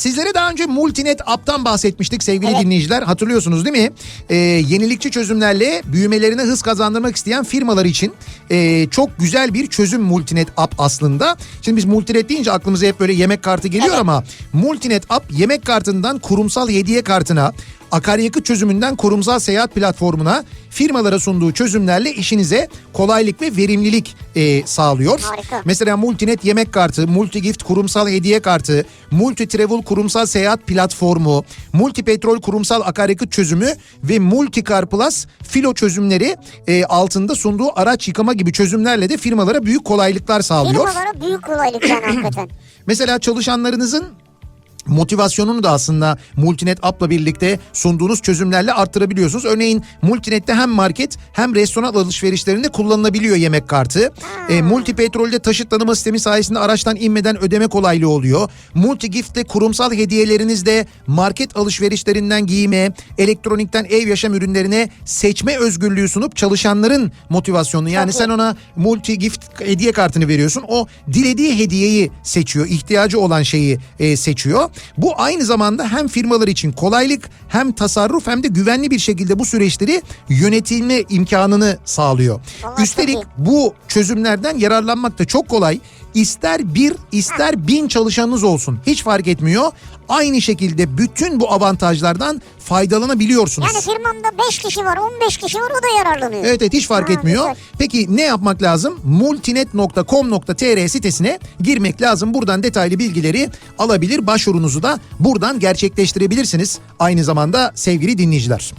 sizlere daha önce Multinet app'tan bahsetmiştik sevgili Evet. dinleyiciler. Hatırlıyorsunuz değil mi? Ee, yenilikçi çözümlerle büyümelerine hız kazandırmak isteyen firmalar için e, çok güzel bir çözüm Multinet app aslında. Şimdi biz Multinet deyince aklımıza hep böyle yemek kartı geliyor Evet. ama Multinet app yemek kartından kurumsal hediye kartına akaryakıt çözümünden kurumsal seyahat platformuna firmalara sunduğu çözümlerle işinize kolaylık ve verimlilik e, sağlıyor. Harika. Mesela Multinet yemek kartı, Multigift kurumsal hediye kartı, Multi Travel kurumsal seyahat platformu, Multi Petrol kurumsal akaryakıt çözümü ve Multicar Plus filo çözümleri e, altında sunduğu araç yıkama gibi çözümlerle de firmalara büyük kolaylıklar sağlıyor. Firmalara büyük kolaylık yani hakikaten. Mesela çalışanlarınızın motivasyonunu da aslında Multinet app'la birlikte sunduğunuz çözümlerle arttırabiliyorsunuz. Örneğin Multinet'te hem market hem restoran alışverişlerinde kullanılabiliyor yemek kartı. E, Multi Petrol'de taşıt tanıma sistemi sayesinde araçtan inmeden ödeme kolaylığı oluyor. Multi Gift'te kurumsal hediyelerinizde market alışverişlerinden giyime, elektronikten ev yaşam ürünlerine seçme özgürlüğü sunup çalışanların motivasyonunu yani sen ona multi gift hediye kartını veriyorsun. O dilediği hediyeyi seçiyor. ihtiyacı olan şeyi e, seçiyor. Bu aynı zamanda hem firmalar için kolaylık hem tasarruf hem de güvenli bir şekilde bu süreçleri yönetilme imkanını sağlıyor. Vallahi Üstelik iyi. bu çözümlerden yararlanmak da çok kolay. İster bir ister bin çalışanınız olsun hiç fark etmiyor. Aynı şekilde bütün bu avantajlardan faydalanabiliyorsunuz. Yani firmamda 5 kişi var 15 kişi var o da yararlanıyor. Evet evet hiç fark Ha, etmiyor. güzel. Peki ne yapmak lazım? multinet.com.tr sitesine girmek lazım. Buradan detaylı bilgileri alabilir. Başvurunuzu da buradan gerçekleştirebilirsiniz. Aynı zamanda sevgili dinleyiciler.